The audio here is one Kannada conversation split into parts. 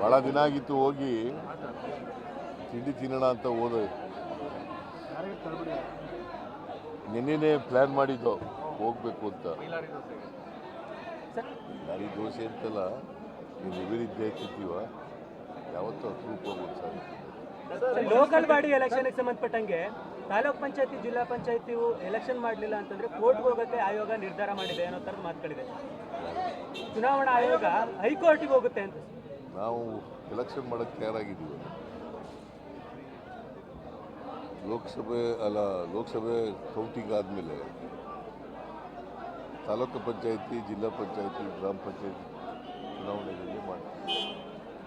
ಭಾಳ ದಿನ ಆಗಿತ್ತು ಹೋಗಿ ತಿಂಡಿ ತಿನ್ನೋಣ ಅಂತ ಹೋದ. ನಿನ್ನೆ ಪ್ಲ್ಯಾನ್ ಮಾಡಿದ್ದು ಹೋಗ್ಬೇಕು ಅಂತ. ಗಾಡಿ ದೋಸೆ ಅಂತಲ್ಲ ನೀವು ಎದುರಿದ್ದೆ ತಿಂತೀವ? ಯಾವತ್ತೂ ಅಪರೂಪ ಸರ್. ಲೋಕಲ್ ಬಾಡಿ ಎಲೆಕ್ಷನ್ಗೆ ಸಂಬಂಧಪಟ್ಟಂಗೆ ತಾಲೂಕ್ ಪಂಚಾಯತಿ, ಜಿಲ್ಲಾ ಪಂಚಾಯತಿ ಎಲೆಕ್ಷನ್ ಮಾಡಲಿಲ್ಲ ಅಂತಂದ್ರೆ ಕೋರ್ಟ್ಗೆ ಹೋಗೋಕ್ಕೆ ಆಯೋಗ ನಿರ್ಧಾರ ಮಾಡಿದೆ ಅನ್ನೋ ಥರದ ಮಾತುಗಳಿದೆ. ಚುನಾವಣಾ ಆಯೋಗ ಹೈಕೋರ್ಟಿಗೆ ಹೋಗುತ್ತೆ ಅಂತ. ನಾವು ಎಲೆಕ್ಷನ್ ಮಾಡಕ್ಕೆ ತಯಾರಾಗಿದ್ದೀವಿ. ಲೋಕಸಭೆ, ಅಲ್ಲ, ಲೋಕಸಭೆ ಕೌಂಟಿಂಗ್ ಆದಮೇಲೆ ತಾಲೂಕು ಪಂಚಾಯತಿ, ಜಿಲ್ಲಾ ಪಂಚಾಯತಿ, ಗ್ರಾಮ ಪಂಚಾಯತಿ ಚುನಾವಣೆಗಳಲ್ಲಿ ಮಾಡ್ತೀವಿ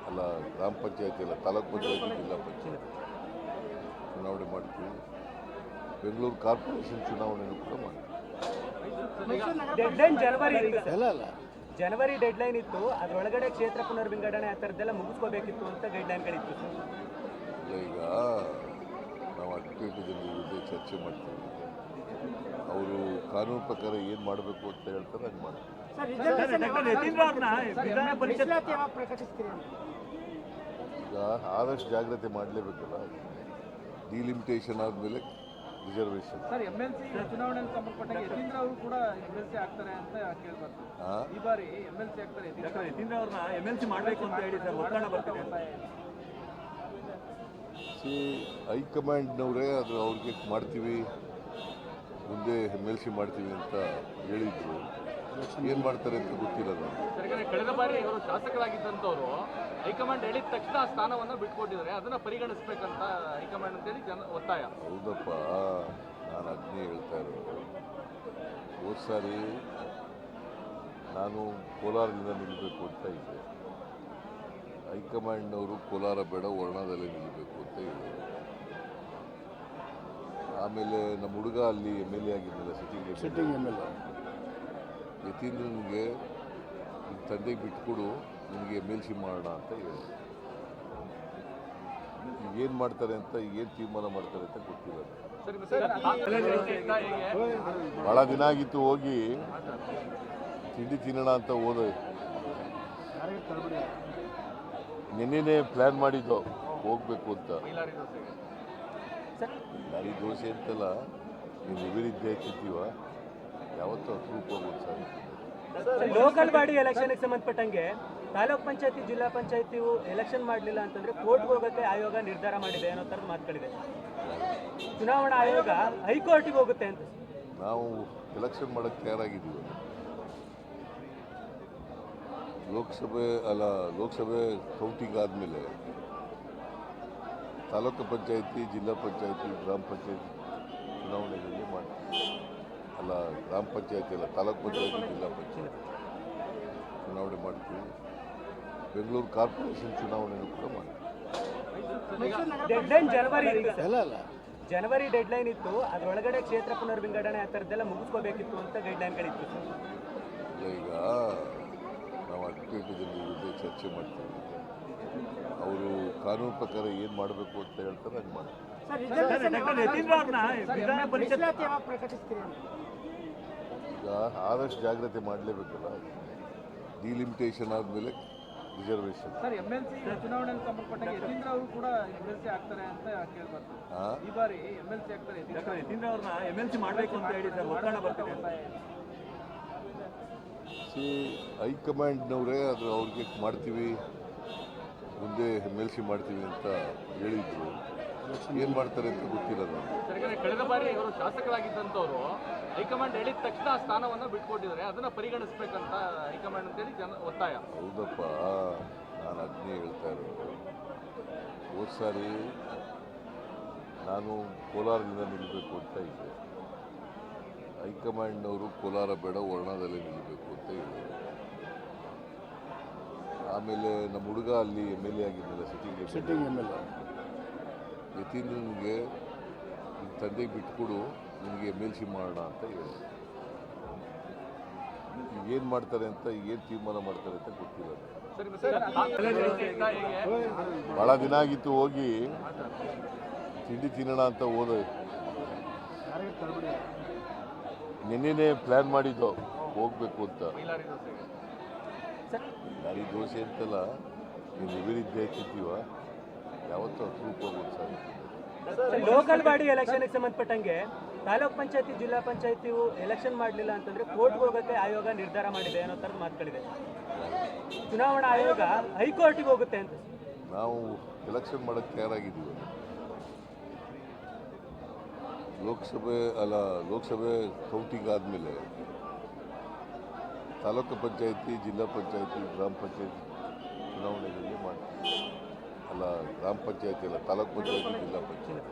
ಅಲ್ಲ, ಗ್ರಾಮ ಪಂಚಾಯತಿ ಅಲ್ಲ, ತಾಲೂಕು ಪಂಚಾಯತಿ, ಜಿಲ್ಲಾ ಪಂಚಾಯತಿ ಚುನಾವಣೆ ಮಾಡ್ತೀವಿ. ಬೆಂಗಳೂರು ಕಾರ್ಪೊರೇಷನ್ ಚುನಾವಣೆಯೂ ಕೂಡ ಮಾಡ್ತೀವಿ. ಡೆಡ್ಲೈನ್ ಜನವರಿ ಅಲ್ಲ ಅಲ್ಲ ಜನವರಿ ಡೆಡ್ಲೈನ್ ಇತ್ತು. ಅದರೊಳಗಡೆ ಕ್ಷೇತ್ರ ಪುನರ್ವಿಂಗಡಣೆ ಆ ಥರದ್ದೆಲ್ಲ ಮುಗಿಸ್ಕೋಬೇಕಿತ್ತು ಅಂತ ಗೈಡ್ಲೈನ್ಗಳಿತ್ತು ಈಗ ನಾವು ಅಡ್ವೊಕೇಟ್ ಜನ ಜೊತೆ ಚರ್ಚೆ ಮಾಡ್ತೀವಿ. ಅವರು ಕಾನೂನು ಪ್ರಕಾರ ಏನು ಮಾಡಬೇಕು ಅಂತ ಹೇಳ್ತಾರೆ ಹಂಗೆ ಮಾಡ್ತೀವಿ ಈಗ ಆದಷ್ಟು ಜಾಗ್ರತೆ ಮಾಡಲೇಬೇಕಲ್ಲ. ಡಿಲಿಮಿಟೇಷನ್ ಆದಮೇಲೆ reservation. Sir M L C Yathindra ಅವರು ಕೂಡ ಎಂ ಎಲ್ ಸಿ ಆಗ್ತಾರೆ ಅಂತ ಕೇಳ್ಬಾರ್ದು. ಹಾಂ? ಈ ಬಾರಿ ಎಂ ಎಲ್ ಸಿ ಆಗ್ತಾರೆ ಯತೀಂದ್ರ ಯತೀಂದ್ರ ಅವ್ರನ್ನ ಎಂ ಎಲ್ ಸಿ ಮಾಡಬೇಕು ಅಂತ ಹೇಳಿ ಸರ್ ಒತ್ತಡ ಬರ್ತಿದೆ. ಅಂತ. ಸಿ ಹೈಕಮಾಂಡ್ನವರೇ ಅದು ಅವ್ರಿಗೆ ಮಾಡ್ತೀವಿ ಮುಂದೆ ಎಂ ಎಲ್ ಸಿ ಮಾಡ್ತೀವಿ ಅಂತ ಹೇಳಿದ್ರು. ಏನು ಮಾಡ್ತಾರೆ ಅಂತ ಯಾಕಂದ್ರೆ ಕಳೆದ ಬಾರಿ ಇವರು ಶಾಸಕರಾಗಿದ್ದಂಥವ್ರು ಹೈಕಮಾಂಡ್ ಹೇಳಿದ ತಕ್ಷಣ ಆ ಸ್ಥಾನವನ್ನು ಬಿಟ್ಕೊಟ್ಟಿದ್ದಾರೆ. ಅದನ್ನ ಪರಿಗಣಿಸ್ಬೇಕಂತ ಹೈಕಮಾಂಡ್ ಅಂತೇಳಿ ಜನ ಒತ್ತಾಯ. ಹೌದಪ್ಪ ನಾನು ಅದನ್ನೇ ಹೇಳ್ತಾ ಇರೋದು. ಹೋದ ಸಾರಿ ನಾನು ಕೋಲಾರದಿಂದ ನಿಲ್ಲಬೇಕು ಅಂತ ಇದ್ದೆ. ಹೈಕಮಾಂಡ್ನವರು ಕೋಲಾರ ಬೇಡ ವರ್ಣದಲ್ಲಿ ನಿಲ್ಲಬೇಕು ಅಂತ ಹೇಳಿದ್ರು. ಆಮೇಲೆ ನಮ್ಮ ಹುಡುಗ ಅಲ್ಲಿ M L A ಆಗಿದ್ದಲ್ಲ sitting sitting M L A ಯತೀಂದ್ರನಿಗೆ ನಿಮ್ಮ ತಂದೆಗೆ ಬಿಟ್ಕೊಡು ನಿಮಗೆ ಎಂ ಎಲ್ ಸಿ ಮಾಡೋಣ ಅಂತ ಹೇಳಿದ್ರು ಏನು ಮಾಡ್ತಾರೆ ಅಂತ ಏನು ತೀರ್ಮಾನ ಮಾಡ್ತಾರೆ ಅಂತ ಗೊತ್ತಿಲ್ಲ. ಭಾಳ ದಿನ ಆಗಿತ್ತು ಹೋಗಿ ತಿಂಡಿ ತಿನ್ನೋಣ ಅಂತ ಹೋದ. ನಿನ್ನೆನೆ ಪ್ಲ್ಯಾನ್ ಮಾಡಿದ್ದು ಹೋಗ್ಬೇಕು ಅಂತ. ಗಾಡಿ ದೋಸೆ ಅಂತಲ್ಲ ನೀವು ಎದುರಿದ್ದೆ ತಿಂತೀವ ಯಾವತ್ತೂ ಅಪರೂಪ ಹೋಗೋದು ಸರ್ ಲೋಕಲ್ ಬಾಡಿ ಎಲೆಕ್ಷನ್ಗೆ ಸಂಬಂಧಪಟ್ಟಂಗೆ ತಾಲೂಕ್ ಪಂಚಾಯತಿ ಜಿಲ್ಲಾ ಪಂಚಾಯತಿ ಎಲೆಕ್ಷನ್ ಮಾಡಲಿಲ್ಲ ಅಂತಂದ್ರೆ ಕೋರ್ಟ್ಗೆ ಹೋಗಕ್ಕೆ ಆಯೋಗ ನಿರ್ಧಾರ ಮಾಡಿದೆ ಅನ್ನೋ ಥರದ ಮಾತುಗಳಿದೆ. ಚುನಾವಣಾ ಆಯೋಗ ಹೈಕೋರ್ಟಿಗೆ ಹೋಗುತ್ತೆ ಅಂತ. ನಾವು ಎಲೆಕ್ಷನ್ ಮಾಡಕ್ಕೆ ತಯಾರಾಗಿದ್ದೀವಿ. ಲೋಕಸಭೆ ಅಲ್ಲ ಲೋಕಸಭೆ ಕೌಂಟಿಂಗ್ ಆದಮೇಲೆ ತಾಲೂಕು ಪಂಚಾಯತಿ ಜಿಲ್ಲಾ ಪಂಚಾಯತಿ ಗ್ರಾಮ ಪಂಚಾಯತಿ ಚುನಾವಣೆಗಳಲ್ಲಿ ಮಾಡ್ತೀವಿ. ಅಲ್ಲ ಗ್ರಾಮ ಪಂಚಾಯತಿ ಅಲ್ಲ ತಾಲೂಕು ಪಂಚಾಯತಿ ಜಿಲ್ಲಾ ಪಂಚಾಯತಿ ಚುನಾವಣೆ ಮಾಡ್ತೀವಿ. ಬೆಂಗಳೂರು ಕಾರ್ಪೊರೇಷನ್ ಚುನಾವಣೆಯೂ ಕೂಡ ಮಾಡ್ತೀವಿ. ಡೆಡ್ ಲೈನ್ ಜನವರಿ ಡೆಡ್ಲೈನ್ ಇತ್ತು. ಅದರೊಳಗಡೆ ಕ್ಷೇತ್ರ ಪುನರ್ವಿಂಗಡಣೆ ಆ ಥರದ್ದೆಲ್ಲ ಮುಗಿಸ್ಕೋಬೇಕಿತ್ತು ಅಂತ ಗೈಡ್ಲೈನ್ಗಳಿತ್ತು ಈಗ ನಾವು ಅಡ್ವೊಕೇಟ್ ಜನ ಜೊತೆ ಚರ್ಚೆ ಮಾಡ್ತೀವಿ. ಅವರು ಕಾನೂನು ಪ್ರಕಾರ ಏನು ಮಾಡಬೇಕು ಅಂತ ಹೇಳ್ತಾರೆ ಹಂಗೆ ಮಾಡ್ತೀವಿ ಈಗ ಆದಷ್ಟು ಜಾಗ್ರತೆ ಮಾಡಲೇಬೇಕಲ್ಲ? ಡಿಲಿಮಿಟೇಷನ್ ಆದಮೇಲೆ ರಿಸರ್ವೇಶನ್. ಸಿ ಹೈಕಮಾಂಡ್ನವರೇ ಅದು ಅವ್ರಿಗೆ ಮಾಡ್ತೀವಿ ಮುಂದೆ ಎಂ ಎಲ್ ಸಿ ಮಾಡ್ತೀವಿ ಅಂತ ಹೇಳಿದ್ರು. ಏನು ಮಾಡ್ತಾರೆ ಅಂತ ಗೊತ್ತಿಲ್ಲ ನನಗೆ ಕಳೆದ ಬಾರಿ ಇವರು ಶಾಸಕರಾಗಿದ್ದಂಥವ್ರು ಹೈಕಮಾಂಡ್ ಹೇಳಿದ ತಕ್ಷಣ ಆ ಸ್ಥಾನವನ್ನು ಬಿಟ್ಕೊಟ್ಟಿದ್ದಾರೆ. ಅದನ್ನ ಪರಿಗಣಿಸ್ಬೇಕಂತ ಹೈಕಮಾಂಡ್ ಅಂತೇಳಿ ಜನ ಒತ್ತಾಯ. ಹೌದಪ್ಪ ನಾನು ಅದನ್ನೇ ಹೇಳ್ತಾ ಇರೋದು. ಹೋದ ಸಾರಿ ನಾನು ಕೋಲಾರದಿಂದ ನಿಲ್ಲಬೇಕು ಅಂತ ಇದ್ದೆ. ಹೈಕಮಾಂಡ್ನವರು ಕೋಲಾರ ಬೇಡ ವರ್ಣದಲ್ಲಿ ನಿಲ್ಲಬೇಕು ಅಂತ ಹೇಳಿದರು ಆಮೇಲೆ ನಮ್ಮ ಹುಡುಗ ಅಲ್ಲಿ M L A ಆಗಿದ್ದಲ್ಲ sitting sitting M L A ಯತೀಂದ್ರನಿಗೆ ನಿನ್ನ ತಂದೆಗೆ ಬಿಟ್ಕೊಡು ನಿನಗೆ ಎಂ ಎಲ್ ಸಿ ಮಾಡೋಣ ಅಂತ ಹೇಳಿದೆ ಏನು ಮಾಡ್ತಾರೆ ಅಂತ ಏನು ತೀರ್ಮಾನ ಮಾಡ್ತಾರೆ ಅಂತ ಗೊತ್ತಿಲ್ಲ. ಭಾಳ ದಿನ ಆಗಿತ್ತು ಹೋಗಿ ತಿಂಡಿ ತಿನ್ನೋಣ ಅಂತ ಹೋದೆ. ನಿನ್ನೆನೆ ಪ್ಲ್ಯಾನ್ ಮಾಡಿದ್ದು ಹೋಗ್ಬೇಕು ಅಂತ. ಸರ್ ಗಾಳಿ ದೋಸೆ ಅಂತಲ್ಲ ನೀವು ನೈವೇದ್ಯ ತಿಂತೀವ ಯಾವತ್ತೂ ಅಪರೂಪವಾಗಿ ಸರ್ ಲೋಕಲ್ ಬಾಡಿ ಎಲೆಕ್ಷನ್ಗೆ ಸಂಬಂಧಪಟ್ಟಂಗೆ ತಾಲೂಕ್ ಪಂಚಾಯತಿ ಜಿಲ್ಲಾ ಪಂಚಾಯತಿ ಎಲೆಕ್ಷನ್ ಮಾಡಲಿಲ್ಲ ಅಂತಂದ್ರೆ ಕೋರ್ಟ್ಗೆ ಹೋಗೋಕ್ಕೆ ಆಯೋಗ ನಿರ್ಧಾರ ಮಾಡಿದೆ ಅನ್ನೋ ಥರದ ಮಾತುಗಳಿದೆ. ಚುನಾವಣಾ ಆಯೋಗ ಹೈಕೋರ್ಟಿಗೆ ಹೋಗುತ್ತೆ ಅಂತ. ನಾವು ಎಲೆಕ್ಷನ್ ಮಾಡೋಕ್ಕೆ ತಯಾರಾಗಿದ್ದೀವಿ. ಲೋಕಸಭೆ ಅಲ್ಲ ಲೋಕಸಭೆ ಕೌಂಟಿಂಗ್ ಆದಮೇಲೆ ತಾಲೂಕು ಪಂಚಾಯತಿ ಜಿಲ್ಲಾ ಪಂಚಾಯತಿ ಗ್ರಾಮ ಪಂಚಾಯತಿ ಚುನಾವಣೆಗಳಲ್ಲಿ ಮಾಡ್ತೀವಿ. ಅಲ್ಲ ಗ್ರಾಮ ಪಂಚಾಯತಿ ಅಲ್ಲ ತಾಲೂಕು ಪಂಚಾಯತಿ ಜಿಲ್ಲಾ ಪಂಚಾಯತಿ.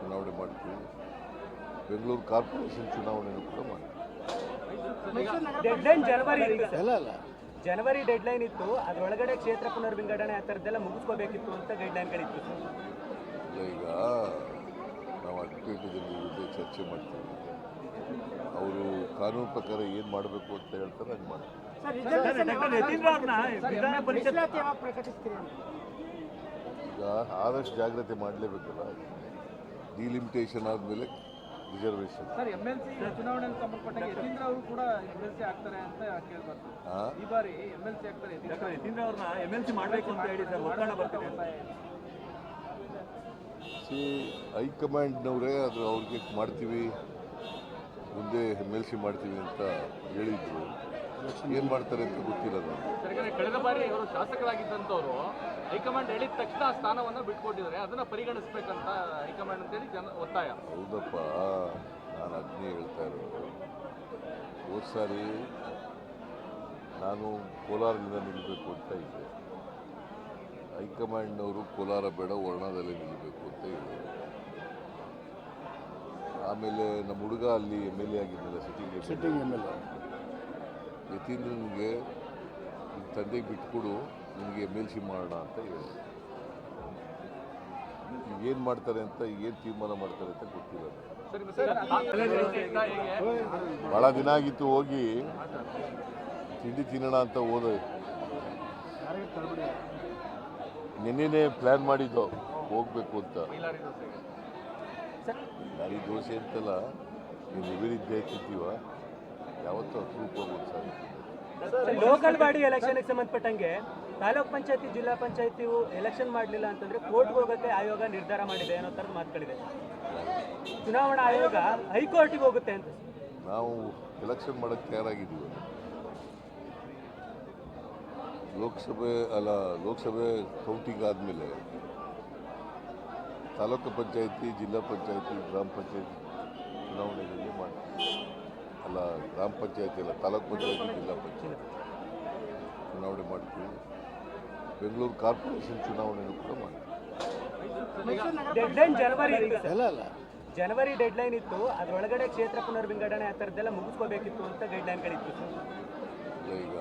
ಚುನಾವಣೆ ಮಾಡ್ತೀವಿ. ಬೆಂಗಳೂರು ಕಾರ್ಪೊರೇಷನ್ ಚುನಾವಣೆನೂ ಕೂಡ ಮಾಡ್ತೀವಿ. ಅಲ್ಲ ಅಲ್ಲ ಜನವರಿ ಡೆಡ್ಲೈನ್ ಇತ್ತು. ಅದರೊಳಗಡೆ ಕ್ಷೇತ್ರ ಪುನರ್ವಿಂಗಡಣೆ ಆ ಥರದ್ದೆಲ್ಲ ಮುಗಿಸ್ಕೋಬೇಕಿತ್ತು ಅಂತ ಗೈಡ್ಲೈನ್ಗಳಿತ್ತು ಈಗ ನಾವು ಜೊತೆ ಚರ್ಚೆ ಮಾಡ್ತೀವಿ. ಅವರು ಕಾನೂನು ಪ್ರಕಾರ ಏನು ಮಾಡಬೇಕು ಅಂತ ಹೇಳ್ತಾರೆ ಹಂಗೆ ಮಾಡಿ ಈಗ ಆದಷ್ಟು ಜಾಗ್ರತೆ ಮಾಡಲೇಬೇಕಲ್ಲ ಡಿಲಿಮಿಟೇಷನ್ ಆದಮೇಲೆ ರಿಸರ್ವೇಶನ್ ಸಿ ಹೈಕಮಾಂಡ್ನವರೇ ಅದು ಅವ್ರಿಗೆ ಮಾಡ್ತೀವಿ. ಮುಂದೆ ಎಂ ಎಲ್ ಸಿ ಮಾಡ್ತೀವಿ ಅಂತ ಹೇಳಿದ್ರು. ಏನು ಮಾಡ್ತಾರೆ ಅಂತ ಗೊತ್ತಿಲ್ಲ ನನಗೆ ಕಳೆದ ಬಾರಿ ಇವರು ಶಾಸಕರಾಗಿದ್ದಂಥವ್ರು ಹೈಕಮಾಂಡ್ ಹೇಳಿದ ತಕ್ಷಣ ಆ ಸ್ಥಾನವನ್ನು ಬಿಟ್ಕೊಟ್ಟಿದ್ದಾರೆ. ಅದನ್ನ ಪರಿಗಣಿಸ್ಬೇಕಂತ ಹೈಕಮಾಂಡ್ ಅಂತೇಳಿ ಜನ ಒತ್ತಾಯ. ಹೌದಪ್ಪ ನಾನು ಅದನ್ನೇ ಹೇಳ್ತಾ ಇರೋದು. ಹೋದ ಸಾರಿ ನಾನು ಕೋಲಾರದಿಂದ ನಿಲ್ಲಬೇಕು ಅಂತ ಇದ್ದೆ. ಹೈಕಮಾಂಡ್ನವರು ಕೋಲಾರ ಬೇಡ ವರ್ಣದಲ್ಲಿ ನಿಲ್ಲಬೇಕು ಅಂತ ಹೇಳಿದ್ರು. ಆಮೇಲೆ ನಮ್ಮ ಹುಡುಗ ಅಲ್ಲಿ M L A ಆಗಿದ್ದಲ್ಲ sitting sitting M L A ಯತೀಂದ್ರನಿಗೆ ನಿನ್ನ ತಂದೆಗೆ ಬಿಟ್ಕೊಡು ನಿಮಗೆ ಎಂ ಎಲ್ ಸಿ ಮಾಡೋಣ ಅಂತ ಹೇಳಿ ಈಗ ಏನು ಮಾಡ್ತಾರೆ ಅಂತ ಏನು ತೀರ್ಮಾನ ಮಾಡ್ತಾರೆ ಅಂತ ಗೊತ್ತಿಲ್ಲ. ಭಾಳ ದಿನ ಆಗಿತ್ತು ಹೋಗಿ ತಿಂಡಿ ತಿನ್ನೋಣ ಅಂತ ಹೋದ. ನಿನ್ನೆನೇ ಪ್ಲ್ಯಾನ್ ಮಾಡಿದ್ದು ಹೋಗ್ಬೇಕು ಅಂತ. ಸರ್ ಗಾಳಿ ದೋಸೆ ಅಂತಲ್ಲ ನೀವು ಅಭಿವೃದ್ಧಿ ತಿಂತೀವ? ಯಾವತ್ತೂ ಅಪರೂಪವಾಗಿ ಸರ್. ಲೋಕಲ್ ಬಾಡಿ ಎಲೆಕ್ಷನ್ಗೆ ಸಂಬಂಧಪಟ್ಟಂಗೆ ತಾಲೂಕ್ ಪಂಚಾಯತಿ ಜಿಲ್ಲಾ ಪಂಚಾಯತಿ ಎಲೆಕ್ಷನ್ ಮಾಡಲಿಲ್ಲ ಅಂತಂದ್ರೆ ಕೋರ್ಟ್ಗೆ ಹೋಗುತ್ತೆ ಆಯೋಗ ನಿರ್ಧಾರ ಮಾಡಿದೆ ಅನ್ನೋ ಥರದ ಮಾತುಗಳಿದೆ. ಚುನಾವಣಾ ಆಯೋಗ ಹೈಕೋರ್ಟಿಗೆ ಹೋಗುತ್ತೆ ಅಂತ. ನಾವು ಎಲೆಕ್ಷನ್ ಮಾಡಕ್ಕೆ ತಯಾರಾಗಿದ್ದೀವಿ. ಲೋಕಸಭೆ ಅಲ್ಲ ಲೋಕಸಭೆ ಕೌಂಟಿಂಗ್ ಆದಮೇಲೆ ತಾಲೂಕು ಪಂಚಾಯಿತಿ ಜಿಲ್ಲಾ ಪಂಚಾಯಿತಿ ಗ್ರಾಮ ಪಂಚಾಯತಿ ಚುನಾವಣೆಗಳಲ್ಲಿ ಮಾಡ್ತೀವಿ ಅಲ್ಲ ಗ್ರಾಮ ಪಂಚಾಯಿತಿ ಅಲ್ಲ ತಾಲೂಕು ಪಂಚಾಯತಿ ಜಿಲ್ಲಾ ಪಂಚಾಯತಿ ಚುನಾವಣೆ ಮಾಡ್ತೀವಿ. ಬೆಂಗಳೂರು ಕಾರ್ಪೊರೇಷನ್ ಚುನಾವಣೆನೂ ಕೂಡ ಮಾಡ್ತೀವಿ. ಡೆಡ್ಲೈನ್ ಜನವರಿ ಅಲ್ಲ ಅಲ್ಲ ಜನವರಿ ಡೆಡ್ಲೈನ್ ಇತ್ತು. ಅದರೊಳಗಡೆ ಕ್ಷೇತ್ರ ಪುನರ್ವಿಂಗಡಣೆ ಆ ಥರದ್ದೆಲ್ಲ ಮುಗಿಸ್ಕೋಬೇಕಿತ್ತು ಅಂತ ಇಲ್ಲ ಈಗ